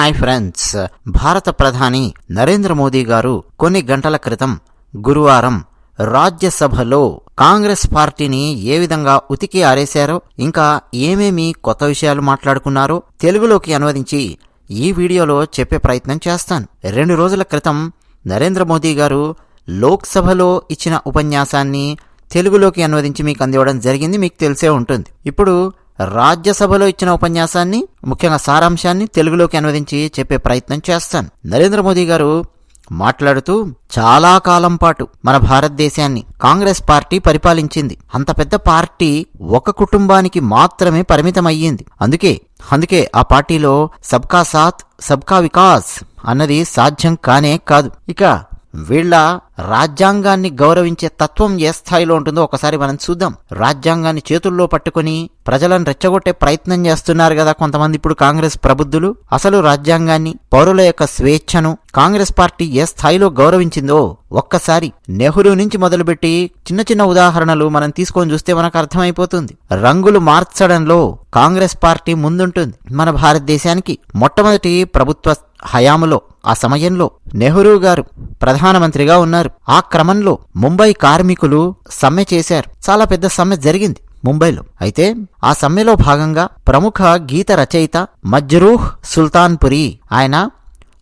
Hi friends. భారత ప్రధాని నరేంద్ర మోదీ గారు కొన్ని గంటల క్రితం గురువారం రాజ్యసభలో కాంగ్రెస్ పార్టీని ఏ విధంగా ఉతికి ఆరేశారో ఇంకా ఏమేమి కొత్త విషయాలు మాట్లాడుకున్నారో తెలుగులోకి అనువదించి ఈ వీడియోలో చెప్పే ప్రయత్నం చేస్తాను. రెండు రోజుల క్రితం నరేంద్ర మోదీ గారు లోక్సభలో ఇచ్చిన ఉపన్యాసాన్ని తెలుగులోకి అనువదించి మీకు అందివ్వడం జరిగింది మీకు తెలిసే ఉంటుంది. ఇప్పుడు రాజ్యసభలో ఇచ్చిన ఉపన్యాసాన్ని ముఖ్యంగా సారాంశాన్ని తెలుగులోకి అనువదించి చెప్పే ప్రయత్నం చేస్తాను. నరేంద్ర మోదీ గారు మాట్లాడుతూ చాలా కాలం పాటు మన భారతదేశాన్ని కాంగ్రెస్ పార్టీ పరిపాలించింది. అంత పెద్ద పార్టీ ఒక కుటుంబానికి మాత్రమే పరిమితమయ్యింది. అందుకే అందుకే ఆ పార్టీలో సబ్కా సాత్ సబ్కా వికాస్ అన్నది సాధ్యం కానే కాదు. ఇక వీళ్ళ రాజ్యాంగాన్ని గౌరవించే తత్వం ఏ స్థాయిలో ఉంటుందో ఒకసారి మనం చూద్దాం. రాజ్యాంగాన్ని చేతుల్లో పట్టుకుని ప్రజలను రెచ్చగొట్టే ప్రయత్నం చేస్తున్నారు కదా కొంతమంది ఇప్పుడు కాంగ్రెస్ ప్రబుద్ధులు అసలు రాజ్యాంగాన్ని పౌరుల యొక్క స్వేచ్ఛను కాంగ్రెస్ పార్టీ ఏ స్థాయిలో గౌరవించిందో ఒక్కసారి నెహ్రూ నుంచి మొదలుపెట్టి చిన్న చిన్న ఉదాహరణలు మనం తీసుకొని చూస్తే మనకు అర్థమైపోతుంది. రంగులు మార్చడంలో కాంగ్రెస్ పార్టీ ముందుంటుంది. మన భారతదేశానికి మొట్టమొదటి ప్రభుత్వ హయాములో ఆ సమయంలో నెహ్రూ గారు ప్రధానమంత్రిగా ఉన్నారు. ఆ క్రమంలో ముంబై కార్మికులు సమ్మె చేశారు. చాలా పెద్ద సమ్మె జరిగింది ముంబైలో. అయితే ఆ సమ్మెలో భాగంగా ప్రముఖ గీత రచయిత మజ్రూహ్ సుల్తాన్పురి ఆయన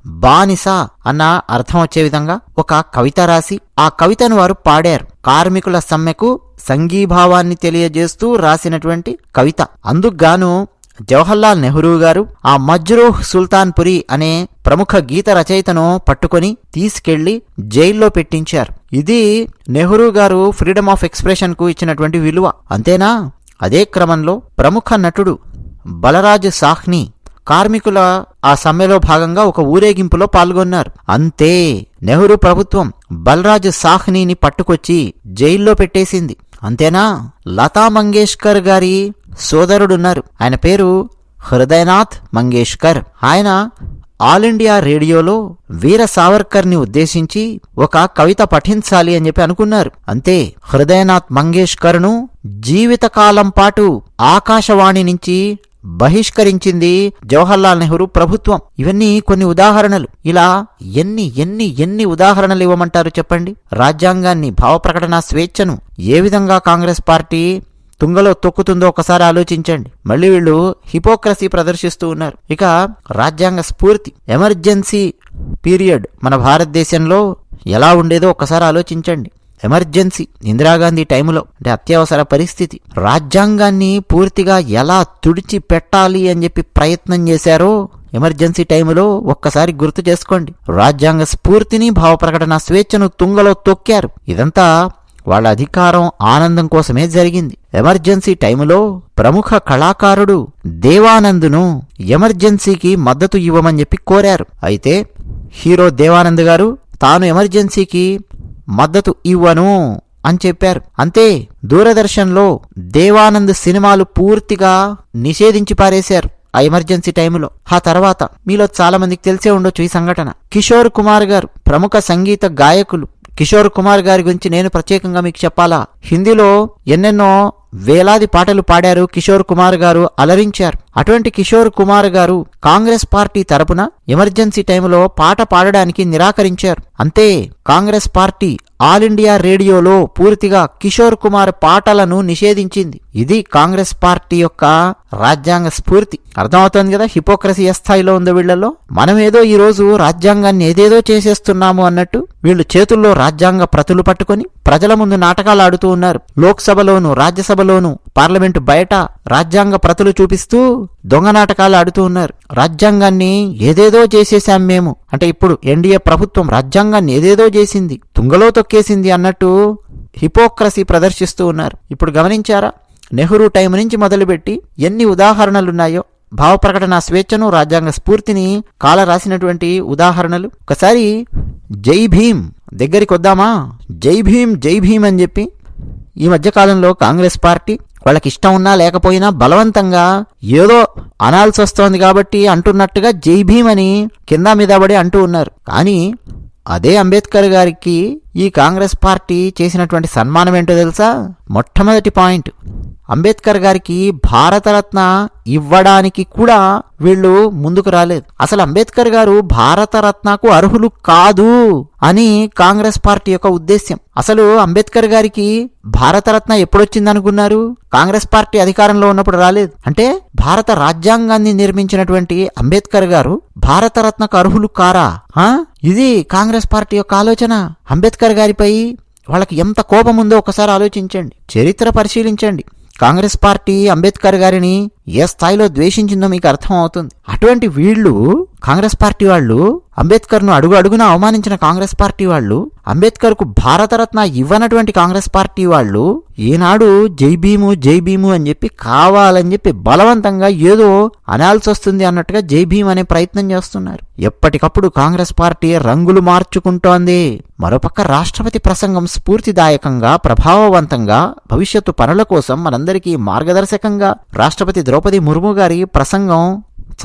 బానిస అన్న అర్థం వచ్చే విధంగా ఒక కవిత రాసి ఆ కవితను వారు పాడారు. కార్మికుల సమ్మెకు సంఘీభావాన్ని తెలియజేస్తూ రాసినటువంటి కవిత. అందుకుగాను జవహర్లాల్ నెహ్రూ గారు ఆ మజ్రూహ్ సుల్తాన్పురి అనే ప్రముఖ గీత రచయితను పట్టుకొని తీసుకెళ్ళి జైల్లో పెట్టించారు. ఇది నెహ్రూ గారు ఫ్రీడమ్ ఆఫ్ ఎక్స్ప్రెషన్కు ఇచ్చినటువంటి విలువ. అంతేనా? అదే క్రమంలో ప్రముఖ నటుడు బలరాజ్ సాహ్ని కార్మికుల ఆ సమ్మెలో భాగంగా ఒక ఊరేగింపులో పాల్గొన్నారు. అంతే నెహ్రూ ప్రభుత్వం బలరాజ్ సాహ్నీని పట్టుకొచ్చి జైల్లో పెట్టేసింది. అంతేనా? లతా మంగేష్కర్ గారి సోదరుడున్నారు. ఆయన పేరు హృదయనాథ్ మంగేష్కర్. ఆయన ఆల్ ఇండియా రేడియోలో వీర సావర్కర్ని ఉద్దేశించి ఒక కవిత పఠించాలి అని చెప్పి అనుకున్నారు. అంతే హృదయనాథ్ మంగేష్కర్ను జీవితకాలం పాటు ఆకాశవాణి నుంచి బహిష్కరించింది జవహర్లాల్ నెహ్రూ ప్రభుత్వం. ఇవన్నీ కొన్ని ఉదాహరణలు. ఇలా ఎన్ని ఎన్ని ఎన్ని ఉదాహరణలు ఇవ్వమంటారు చెప్పండి? రాజ్యాంగాన్ని భావప్రకటన స్వేచ్ఛను ఏ విధంగా కాంగ్రెస్ పార్టీ తుంగలో తొక్కుతుందో ఒకసారి ఆలోచించండి. మళ్ళీ వీళ్ళు హిపోక్రసీ ప్రదర్శిస్తూ ఉన్నారు. ఇక రాజ్యాంగ స్ఫూర్తి ఎమర్జెన్సీ పీరియడ్ మన భారతదేశంలో ఎలా ఉండేదో ఒకసారి ఆలోచించండి. ఎమర్జెన్సీ ఇందిరాగాంధీ టైంలో అంటే అత్యవసర పరిస్థితి. రాజ్యాంగాన్ని పూర్తిగా ఎలా తుడిచి పెట్టాలి అని చెప్పి ప్రయత్నం చేశారో ఎమర్జెన్సీ టైంలో ఒక్కసారి గుర్తు చేసుకోండి. రాజ్యాంగ స్ఫూర్తిని భావప్రకటన స్వేచ్ఛను తుంగలో తొక్కారు. ఇదంతా వాళ్ళ అధికారం ఆనందం కోసమే జరిగింది. ఎమర్జెన్సీ టైములో ప్రముఖ కళాకారుడు దేవానందును ఎమర్జెన్సీకి మద్దతు ఇవ్వమని చెప్పి కోరారు. అయితే హీరో దేవానంద్ గారు తాను ఎమర్జెన్సీకి మద్దతు ఇవ్వను అని చెప్పారు. అంతే దూరదర్శన్లో దేవానంద్ సినిమాలు పూర్తిగా నిషేధించి పారేశారు ఆ ఎమర్జెన్సీ టైంలో ఆ తర్వాత మీలో చాలా మందికి తెలిసే ఉండొచ్చు ఈ సంఘటన. కిషోర్ కుమార్ గారు ప్రముఖ సంగీత గాయకులు. కిషోర్ కుమార్ గారి గురించి నేను ప్రత్యేకంగా మీకు చెప్పాలా? హిందీలో ఎన్నెన్నో వేలాది పాటలు పాడారు కిషోర్ కుమార్ గారు అలరించారు. అటువంటి కిషోర్ కుమార్ గారు కాంగ్రెస్ పార్టీ తరపున ఎమర్జెన్సీ టైంలో పాట పాడడానికి నిరాకరించారు. అంతే కాంగ్రెస్ పార్టీ ఆల్ ఇండియా రేడియోలో పూర్తిగా కిషోర్ కుమార్ పాటలను నిషేధించింది. ఇది కాంగ్రెస్ పార్టీ యొక్క రాజ్యాంగ స్ఫూర్తి. అర్థమవుతోంది కదా హిపోక్రసీ ఏ స్థాయిలో ఉందో వీళ్ళలో మనం ఏదో ఈ రోజు రాజ్యాంగాన్ని ఏదేదో చేసేస్తున్నాము అన్నట్టు వీళ్ళు చేతుల్లో రాజ్యాంగ ప్రతులు పట్టుకొని ప్రజల ముందు నాటకాలు ఆడుతూ ఉన్నారు. లోక్సభలోను రాజ్యసభలోను పార్లమెంటు బయట రాజ్యాంగ ప్రతులు చూపిస్తూ దొంగ నాటకాలు ఆడుతూ ఉన్నారు. రాజ్యాంగాన్ని ఏదేదో చేసేశాం మేము. అంటే ఇప్పుడు ఎన్డీఏ ప్రభుత్వం రాజ్యాంగాన్ని ఏదేదో చేసింది తుంగలో తొక్కేసింది అన్నట్టు హిపోక్రసీ ప్రదర్శిస్తూ ఉన్నారు. ఇప్పుడు గమనించారా? నెహ్రూ టైం నుంచి మొదలుపెట్టి ఎన్ని ఉదాహరణలున్నాయో. భావప్రకటన స్వేచ్ఛను రాజ్యాంగ స్ఫూర్తిని కాల రాసినటువంటి ఉదాహరణలు. ఒకసారి జై భీమ్ దగ్గరికి వద్దామా? జై భీమ్ జై భీమ్ అని చెప్పి ఈ మధ్యకాలంలో కాంగ్రెస్ పార్టీ వాళ్ళకి ఇష్టం ఉన్నా లేకపోయినా బలవంతంగా ఏదో అనాల్సి వస్తోంది కాబట్టి అంటున్నట్టుగా జై భీమ్ అని కింద మీద పడి అంటూ ఉన్నారు. కానీ అదే అంబేద్కర్ గారికి ఈ కాంగ్రెస్ పార్టీ చేసినటువంటి సన్మానం ఏంటో తెలుసా? మొట్టమొదటి పాయింట్. అంబేద్కర్ గారికి భారతరత్న ఇవ్వడానికి కూడా వీళ్ళు ముందుకు రాలేదు. అసలు అంబేద్కర్ గారు భారతరత్నకు అర్హులు కాదు అని కాంగ్రెస్ పార్టీ యొక్క ఉద్దేశ్యం. అసలు అంబేద్కర్ గారికి భారతరత్న ఎప్పుడొచ్చిందనుకున్నారు? కాంగ్రెస్ పార్టీ అధికారంలో ఉన్నప్పుడు రాలేదు. అంటే భారత రాజ్యాంగాన్ని నిర్మించినటువంటి అంబేద్కర్ గారు భారతరత్నకు అర్హులు కారా? ఇది కాంగ్రెస్ పార్టీ యొక్క ఆలోచన. అంబేద్కర్ గారిపై వాళ్ళకి ఎంత కోపం ఉందో ఒకసారి ఆలోచించండి. చరిత్ర పరిశీలించండి. కాంగ్రెస్ పార్టీ అంబేద్కర్ గారిని ఏ స్థాయిలో ద్వేషించిందో మీకు అర్థం అవుతుంది అటువంటి వీళ్ళు కాంగ్రెస్ పార్టీ వాళ్ళు అంబేద్కర్ను అడుగు అడుగున అవమానించిన కాంగ్రెస్ పార్టీ వాళ్ళు అంబేద్కర్కు భారతరత్న ఇవ్వనటువంటి కాంగ్రెస్ పార్టీ వాళ్ళు ఈనాడు జై భీము జై భీము అని చెప్పి కావాలని చెప్పి బలవంతంగా ఏదో అనాల్సి వస్తుంది అన్నట్టుగా జై భీమ్ అనే ప్రయత్నం చేస్తున్నారు. ఎప్పటికప్పుడు కాంగ్రెస్ పార్టీ రంగులు మార్చుకుంటోంది. మరోపక్క రాష్ట్రపతి ప్రసంగం స్ఫూర్తిదాయకంగా ప్రభావవంతంగా భవిష్యత్తు పనుల కోసం మనందరికీ మార్గదర్శకంగా రాష్ట్రపతి ద్రౌపది ముర్ము గారి ప్రసంగం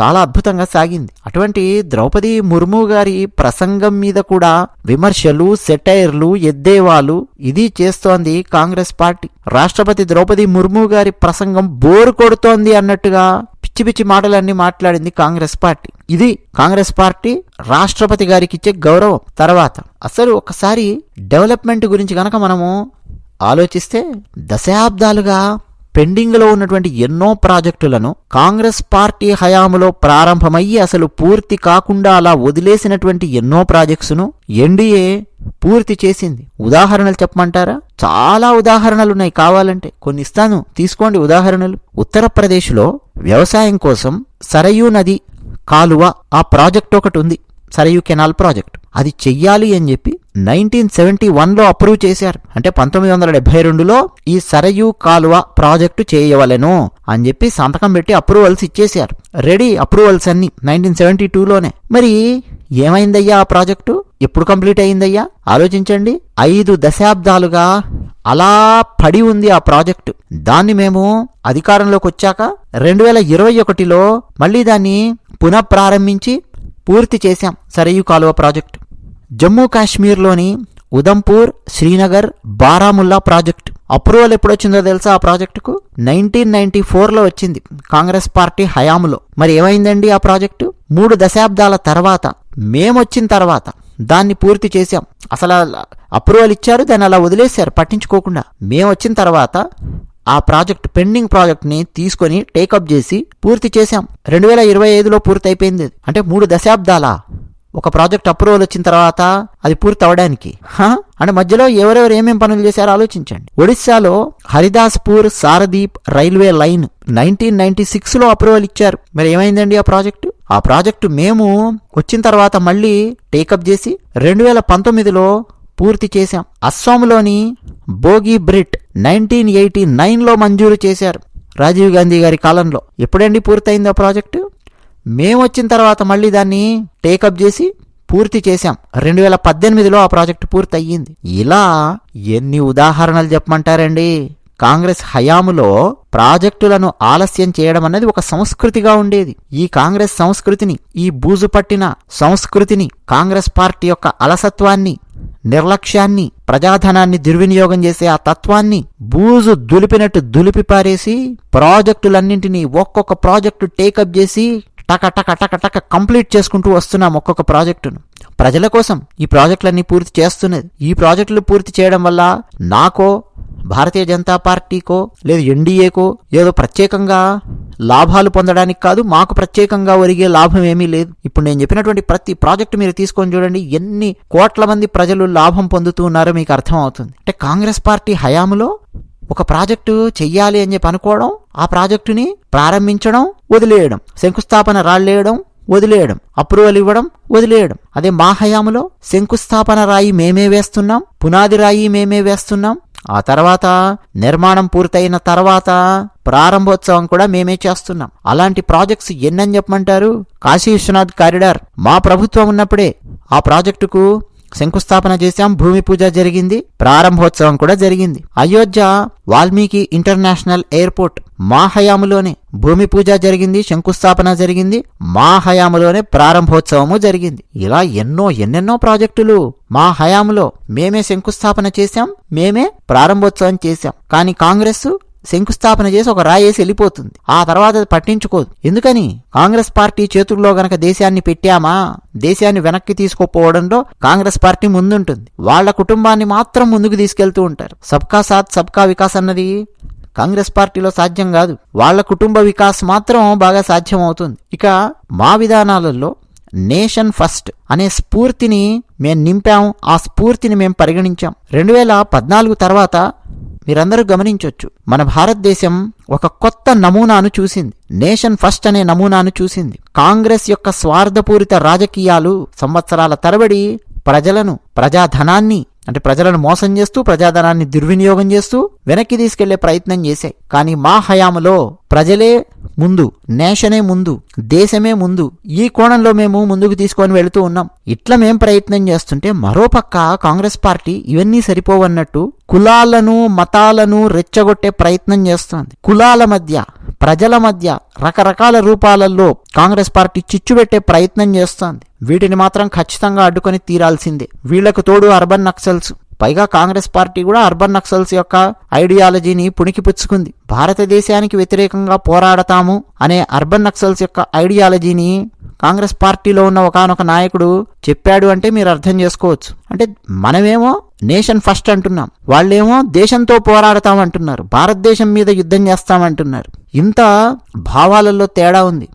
చాలా అద్భుతంగా సాగింది. అటువంటి ద్రౌపది ముర్ము గారి ప్రసంగం మీద కూడా విమర్శలు సెటైర్లు ఎద్దేవాలు ఇది చేస్తోంది కాంగ్రెస్ పార్టీ. రాష్ట్రపతి ద్రౌపది ముర్ము గారి ప్రసంగం బోరు కొడుతోంది అన్నట్టుగా పిచ్చి పిచ్చి మాటలన్నీ మాట్లాడింది కాంగ్రెస్ పార్టీ. ఇది కాంగ్రెస్ పార్టీ రాష్ట్రపతి గారికి ఇచ్చే గౌరవం. తర్వాత అసలు ఒకసారి డెవలప్మెంట్ గురించి గనక మనము ఆలోచిస్తే దశాబ్దాలుగా పెండింగ్లో ఉన్నటువంటి ఎన్నో ప్రాజెక్టులను కాంగ్రెస్ పార్టీ హయాములో ప్రారంభమయ్యి అసలు పూర్తి కాకుండా అలా వదిలేసినటువంటి ఎన్నో ప్రాజెక్ట్స్ను ఎన్డీఏ పూర్తి చేసింది. ఉదాహరణలు చెప్పమంటారా? చాలా ఉదాహరణలున్నాయి కావాలంటే. కొన్ని ఇస్తాను. తీసుకోండి ఉదాహరణలు. ఉత్తరప్రదేశ్లో వ్యవసాయం కోసం సరయూ నది కాలువ ఆ ప్రాజెక్ట్ ఒకటి ఉంది. Sarayu canal project. అది చెయ్యాలి అని చెప్పి నైన్టీన్ సెవెంటీ వన్లో అప్రూవ్ చేశారు. అంటే పంతొమ్మిది వందల డెబ్బై రెండులో ఈ సరయూ కాలువ ప్రాజెక్టు చేయవలెను అని చెప్పి సంతకం పెట్టి అప్రూవల్స్ ఇచ్చేశారు. రెడీ అప్రూవల్స్ అన్ని నైన్టీన్ సెవెంటీ టూలోనే మరి ఏమైందయ్యా ఆ ప్రాజెక్టు? ఎప్పుడు కంప్లీట్ అయిందయ్యా ఆలోచించండి. ఐదు దశాబ్దాలుగా అలా పడి ఉంది ఆ ప్రాజెక్టు. దాన్ని మేము అధికారంలోకి వచ్చాక రెండు వేల ఇరవై ఒకటిలో మళ్ళీ దాన్ని పునఃప్రారంభించి పూర్తి చేశాం సరయూ కాలువ ప్రాజెక్టు. జమ్మూ కాశ్మీర్లోని ఉదంపూర్ శ్రీనగర్ బారాముల్లా ప్రాజెక్ట్. అప్రూవల్ ఎప్పుడొచ్చిందో తెలుసా ఆ ప్రాజెక్టుకు? నైన్టీన్ నైన్టీ ఫోర్లో వచ్చింది కాంగ్రెస్ పార్టీ హయాంలో. మరి ఏమైందండి ఆ ప్రాజెక్టు? మూడు దశాబ్దాల తర్వాత మేమొచ్చిన తర్వాత దాన్ని పూర్తి చేశాం. అసలు అప్రూవల్ ఇచ్చారు దాన్ని అలా వదిలేశారు పట్టించుకోకుండా. మేము వచ్చిన తర్వాత ఆ ప్రాజెక్ట్ పెండింగ్ ప్రాజెక్ట్ని తీసుకొని టేకప్ చేసి పూర్తి చేశాం. రెండు వేల ఇరవై ఐదులో పూర్తి అయిపోయింది అంటే మూడు దశాబ్దాల? ఒక ప్రాజెక్ట్ అప్రూవల్ వచ్చిన తర్వాత అది పూర్తి అవడానికి అంటే మధ్యలో ఎవరెవరు ఏమేం పనులు చేశారో ఆలోచించండి. ఒడిశాలో Haridaspur Paradip railway line nineteen ninety సిక్స్లో అప్రూవల్ ఇచ్చారు. మరి ఏమైందండి ఆ ప్రాజెక్టు? ఆ ప్రాజెక్టు మేము వచ్చిన తర్వాత మళ్ళీ టేకప్ చేసి రెండు వేల పంతొమ్మిదిలో పూర్తి చేశాం. అస్సాంలోని బోగి బ్రిట్ నైన్టీన్ ఎయిటీ నైన్లో మంజూరు చేశారు రాజీవ్ గాంధీ గారి కాలంలో. ఎప్పుడండి పూర్తయింది ఆ ప్రాజెక్టు? మేము వచ్చిన తర్వాత మళ్ళీ దాన్ని టేకప్ చేసి పూర్తి చేశాం. రెండు వేల పద్దెనిమిదిలో ఆ ప్రాజెక్టు పూర్తి అయ్యింది ఇలా ఎన్ని ఉదాహరణలు చెప్పమంటారండి? కాంగ్రెస్ హయాములో ప్రాజెక్టులను ఆలస్యం చేయడం అనేది ఒక సంస్కృతిగా ఉండేది. ఈ కాంగ్రెస్ సంస్కృతిని ఈ బూజు పట్టిన సంస్కృతిని కాంగ్రెస్ పార్టీ యొక్క అలసత్వాన్ని నిర్లక్ష్యాన్ని ప్రజాధనాన్ని దుర్వినియోగం చేసే ఆ తత్వాన్ని బూజు దులిపినట్టు దులిపి పారేసి ప్రాజెక్టులన్నింటినీ ఒక్కొక్క ప్రాజెక్టు టేకప్ చేసి టక టక టక టక కంప్లీట్ చేసుకుంటూ వస్తున్నాం ఒక్కొక్క ప్రాజెక్టును. ప్రజల కోసం ఈ ప్రాజెక్టులన్నీ పూర్తి చేస్తున్నది ఈ ప్రాజెక్టులు పూర్తి చేయడం వల్ల నాకో భారతీయ జనతా పార్టీకో లేదు ఎన్డీఏకో ఏదో ప్రత్యేకంగా లాభాలు పొందడానికి కాదు మాకు ప్రత్యేకంగా ఒరిగే లాభం ఏమీ లేదు. ఇప్పుడు నేను చెప్పినటువంటి ప్రతి ప్రాజెక్టు మీరు తీసుకొని చూడండి ఎన్ని కోట్ల మంది ప్రజలు లాభం పొందుతూ ఉన్నారో మీకు అర్థం అవుతుంది అంటే కాంగ్రెస్ పార్టీ హయాములో ఒక ప్రాజెక్టు చెయ్యాలి అని చెప్పి అనుకోవడం ఆ ప్రాజెక్టుని ప్రారంభించడం వదిలేయడం శంకుస్థాపన రాళ్ళేయడం వదిలేయడం అప్రూవల్ ఇవ్వడం వదిలేయడం. అదే మా హయాములో శంకుస్థాపన రాయి మేమే వేస్తున్నాం పునాది రాయి మేమే వేస్తున్నాం. ఆ తర్వాత నిర్మాణం పూర్తయిన తర్వాత ప్రారంభోత్సవం కూడా మేమే చేస్తున్నాం. అలాంటి ప్రాజెక్ట్స్ ఎన్నని చెప్పమంటారు? కాశీ విశ్వనాథ్ కారిడార్ మా ప్రభుత్వం ఉన్నప్పుడే ఆ ప్రాజెక్టుకు శంకుస్థాపన చేశాం భూమి పూజ జరిగింది ప్రారంభోత్సవం కూడా జరిగింది. అయోధ్య వాల్మీకి ఇంటర్నేషనల్ ఎయిర్పోర్ట్ మా హయాములోనే భూమి పూజ జరిగింది శంకుస్థాపన జరిగింది మా హయాములోనే ప్రారంభోత్సవము జరిగింది. ఇలా ఎన్నో ఎన్నెన్నో ప్రాజెక్టులు మా హయాములో మేమే శంకుస్థాపన చేశాం మేమే ప్రారంభోత్సవం చేశాం. కానీ కాంగ్రెస్ శంకుస్థాపన చేసి ఒక రాయేసి వెళ్ళిపోతుంది. ఆ తర్వాత అది పట్టించుకోదు. ఎందుకని? కాంగ్రెస్ పార్టీ చేతుల్లో గనక దేశాన్ని పెట్టామా? దేశాన్ని వెనక్కి తీసుకుపోవడంలో కాంగ్రెస్ పార్టీ ముందుంటుంది. వాళ్ళ కుటుంబాన్ని మాత్రం ముందుకు తీసుకెళ్తూ ఉంటారు. సబ్కా సాత్ సబ్కా వికాస్ అన్నది కాంగ్రెస్ పార్టీలో సాధ్యం కాదు. వాళ్ళ కుటుంబ వికాస్ మాత్రం బాగా సాధ్యం అవుతుంది ఇక మా విధానాలలో నేషన్ ఫస్ట్ అనే స్ఫూర్తిని మేము నింపాం. ఆ స్ఫూర్తిని మేము పరిగణించాం. రెండు వేల పద్నాలుగు తర్వాత మీరందరూ గమనించవచ్చు మన భారతదేశం ఒక కొత్త నమూనాను చూసింది. నేషన్ ఫస్ట్ అనే నమూనాను చూసింది. కాంగ్రెస్ యొక్క స్వార్థపూరిత రాజకీయాలు సంవత్సరాల తరబడి ప్రజలను ప్రజాధనాన్ని అంటే ప్రజలను మోసం చేస్తూ ప్రజాధనాన్ని దుర్వినియోగం చేస్తూ వెనక్కి తీసుకెళ్ళే ప్రయత్నం చేశాయి. కానీ మా హయాములో ప్రజలే ముందు నేషనే ముందు దేశమే ముందు ఈ కోణంలో మేము ముందుకు తీసుకొని వెళుతూ ఉన్నాం. ఇట్లా మేం ప్రయత్నం చేస్తుంటే మరోపక్క కాంగ్రెస్ పార్టీ ఇవన్నీ సరిపోవన్నట్టు కులాలను మతాలను రెచ్చగొట్టే ప్రయత్నం చేస్తోంది. కులాల మధ్య ప్రజల మధ్య రకరకాల రూపాలలో కాంగ్రెస్ పార్టీ చిచ్చు పెట్టే ప్రయత్నం చేస్తోంది. వీటిని మాత్రం ఖచ్చితంగా అడ్డుకొని తీరాల్సిందే. వీళ్ళకు తోడు అర్బన్ నక్సల్స్ పైగా కాంగ్రెస్ పార్టీ కూడా అర్బన్ నక్సల్స్ యొక్క ఐడియాలజీని పుణికిపుచ్చుకుంది. భారతదేశానికి వ్యతిరేకంగా పోరాడతాము అనే అర్బన్ నక్సల్స్ యొక్క ఐడియాలజీని కాంగ్రెస్ పార్టీలో ఉన్న ఒకనొక నాయకుడు చెప్పాడు అంటే మీరు అర్థం చేసుకోవచ్చు. అంటే మనమేమో నేషన్ ఫస్ట్ అంటున్నాం. వాళ్ళేమో దేశంతో పోరాడతాం అంటున్నారు భారతదేశం మీద యుద్ధం చేస్తామంటున్నారు. ఇంత భావాలలో తేడా ఉంది.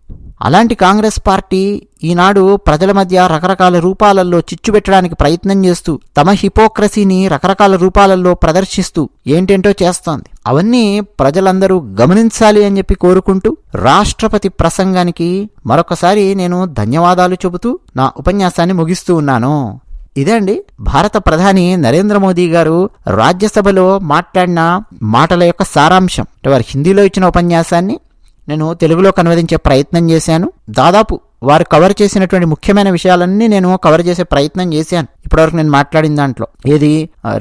అలాంటి కాంగ్రెస్ పార్టీ ఈనాడు ప్రజల మధ్య రకరకాల రూపాలలో చిచ్చు పెట్టడానికి ప్రయత్నం చేస్తూ తమ హిపోక్రసీని రకరకాల రూపాలలో ప్రదర్శిస్తూ ఏంటేంటో చేస్తోంది. అవన్నీ ప్రజలందరూ గమనించాలి అని చెప్పి కోరుకుంటూ రాష్ట్రపతి ప్రసంగానికి మరొకసారి నేను ధన్యవాదాలు చెబుతూ నా ఉపన్యాసాన్ని ముగిస్తూ ఉన్నాను. ఇదే అండి భారత ప్రధాని నరేంద్ర మోదీ గారు రాజ్యసభలో మాట్లాడిన మాటల యొక్క సారాంశం. అంటే వారు హిందీలో ఇచ్చిన ఉపన్యాసాన్ని నేను తెలుగులోకి అనువదించే ప్రయత్నం చేశాను. దాదాపు వారు కవర్ చేసినటువంటి ముఖ్యమైన విషయాలన్నీ నేను కవర్ చేసే ప్రయత్నం చేశాను. ఇప్పటివరకు నేను మాట్లాడిన దాంట్లో ఏది?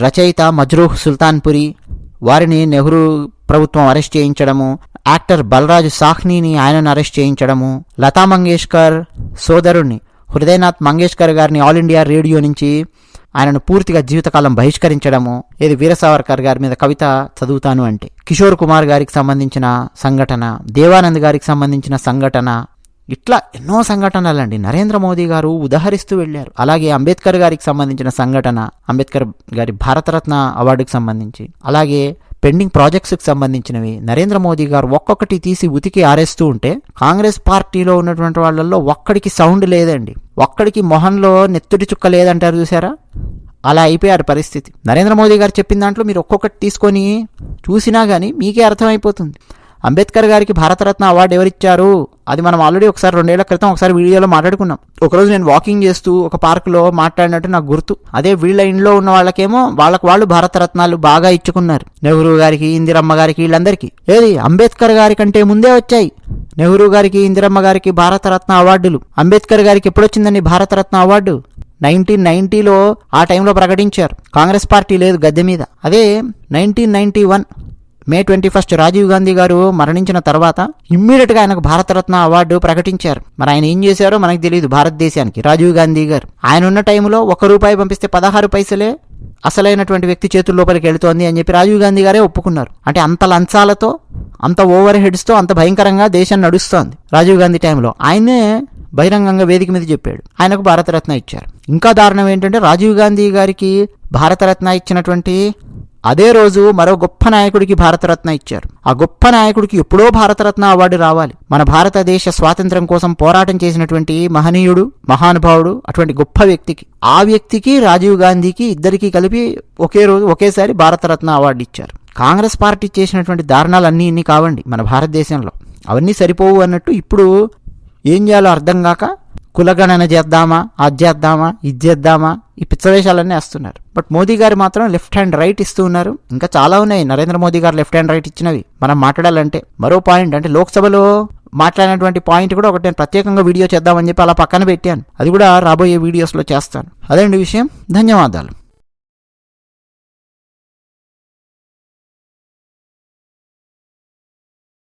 రచయిత మజ్రూహ్ సుల్తాన్పురి వారిని నెహ్రూ ప్రభుత్వం అరెస్ట్ చేయించడము యాక్టర్ బలరాజు సాహ్నీని ఆయనను అరెస్ట్ చేయించడము లతా మంగేష్కర్ సోదరుణ్ణి హృదయనాథ్ మంగేష్కర్ గారిని ఆల్ ఇండియా రేడియో నుంచి ఆయనను పూర్తిగా జీవితకాలం బహిష్కరించడము. ఏది వీర సావర్కర్ గారి మీద కవిత చదువుతాను అంటే. కిషోర్ కుమార్ గారికి సంబంధించిన సంఘటన దేవానంద్ గారికి సంబంధించిన సంఘటన. ఇట్లా ఎన్నో సంఘటనలండి. నరేంద్ర మోదీ గారు ఉదహరిస్తూ వెళ్ళారు. అలాగే అంబేద్కర్ గారికి సంబంధించిన సంఘటన అంబేద్కర్ గారి భారతరత్న అవార్డుకి సంబంధించి. అలాగే పెండింగ్ ప్రాజెక్ట్స్కి సంబంధించినవి. నరేంద్ర మోదీ గారు ఒక్కొక్కటి తీసి ఉతికి ఆరేస్తూ ఉంటే కాంగ్రెస్ పార్టీలో ఉన్నటువంటి వాళ్ళల్లో ఒక్కడికి సౌండ్ లేదండి. ఒక్కడికి మొహంలో నెత్తుడి చుక్క లేదంటారు చూసారా? అలా అయిపోయారు పరిస్థితి. నరేంద్ర మోదీ గారు చెప్పిన దాంట్లో మీరు ఒక్కొక్కటి తీసుకొని చూసినా కానీ మీకే అర్థమైపోతుంది. అంబేద్కర్ గారికి భారతరత్న అవార్డు ఎవరిచ్చారు? అది మనం ఆల్రెడీ ఒకసారి రెండేళ్ళ క్రితం ఒకసారి వీడియోలో మాట్లాడుకున్నాం. ఒకరోజు నేను వాకింగ్ చేస్తూ ఒక పార్కులో మాట్లాడినట్టు నాకు గుర్తు. అదే వీళ్ళ ఇంట్లో ఉన్న వాళ్ళకేమో వాళ్ళకు వాళ్ళు భారతరత్నాలు బాగా ఇచ్చుకున్నారు. నెహ్రూ గారికి ఇందిరమ్మ గారికి వీళ్ళందరికీ. ఏది? అంబేద్కర్ గారి కంటే ముందే వచ్చాయి. నెహ్రూ గారికి ఇందిరమ్మ గారికి భారతరత్న అవార్డులు. అంబేద్కర్ గారికి ఎప్పుడొచ్చిందండి భారతరత్న అవార్డు? నైన్టీన్ నైన్టీలో ఆ టైంలో ప్రకటించారు. కాంగ్రెస్ పార్టీ లేదు గద్దె మీద. అదే nineteen ninety one May twenty first Rajiv Gandhi గారు మరణించిన తర్వాత ఇమ్మీడియట్గా ఆయనకు భారతరత్న అవార్డు ప్రకటించారు. మరి ఆయన ఏం చేశారో మనకు తెలియదు భారతదేశానికి. రాజీవ్ గాంధీ గారు. ఆయన ఉన్న టైంలో ఒక రూపాయి పంపిస్తే పదహారు పైసలే అసలైనటువంటి వ్యక్తి చేతుల లోపలికి వెళుతోంది అని చెప్పి రాజీవ్ గాంధీ గారే ఒప్పుకున్నారు. అంటే అంత లంచాలతో అంత ఓవర్ హెడ్స్తో అంత భయంకరంగా దేశం నడుస్తోంది రాజీవ్ గాంధీ టైంలో. ఆయనే బహిరంగంగా వేదిక మీద చెప్పాడు. ఆయనకు భారతరత్న ఇచ్చారు. ఇంకా దారుణం ఏంటంటే రాజీవ్ గాంధీ గారికి భారతరత్న ఇచ్చినటువంటి అదే రోజు మరో గొప్ప నాయకుడికి భారతరత్న ఇచ్చారు. ఆ గొప్ప నాయకుడికి ఎప్పుడో భారతరత్న అవార్డు రావాలి. మన భారతదేశ స్వాతంత్ర్యం కోసం పోరాటం చేసినటువంటి మహనీయుడు మహానుభావుడు అటువంటి గొప్ప వ్యక్తికి ఆ వ్యక్తికి రాజీవ్ గాంధీకి ఇద్దరికి కలిపి ఒకే రోజు ఒకేసారి భారతరత్న అవార్డు ఇచ్చారు. కాంగ్రెస్ పార్టీ చేసినటువంటి దారుణాలు అన్నీ ఇన్ని కావండి మన భారతదేశంలో. అవన్నీ సరిపోవు అన్నట్టు ఇప్పుడు ఏం చేయాలో అర్థం కాక కులగణన చేద్దామా అది చేద్దామా ఇది చేద్దామా ఈ పిచ్చవేషాలన్నీ వేస్తున్నారు. బట్ మోదీ గారు మాత్రం లెఫ్ట్ హ్యాండ్ రైట్ ఇస్తూ ఉన్నారు. ఇంకా చాలా ఉన్నాయి. నరేంద్ర మోదీ గారు లెఫ్ట్ హ్యాండ్ రైట్ ఇచ్చినవి. మనం మాట్లాడాలంటే. మరో పాయింట్ అంటే లోక్సభలో మాట్లాడినటువంటి పాయింట్ కూడా ఒకటి నేను ప్రత్యేకంగా వీడియో చేద్దామని చెప్పి అలా పక్కన పెట్టాను. అది కూడా రాబోయే వీడియోస్లో చేస్తాను. అదండి విషయం? ధన్యవాదాలు.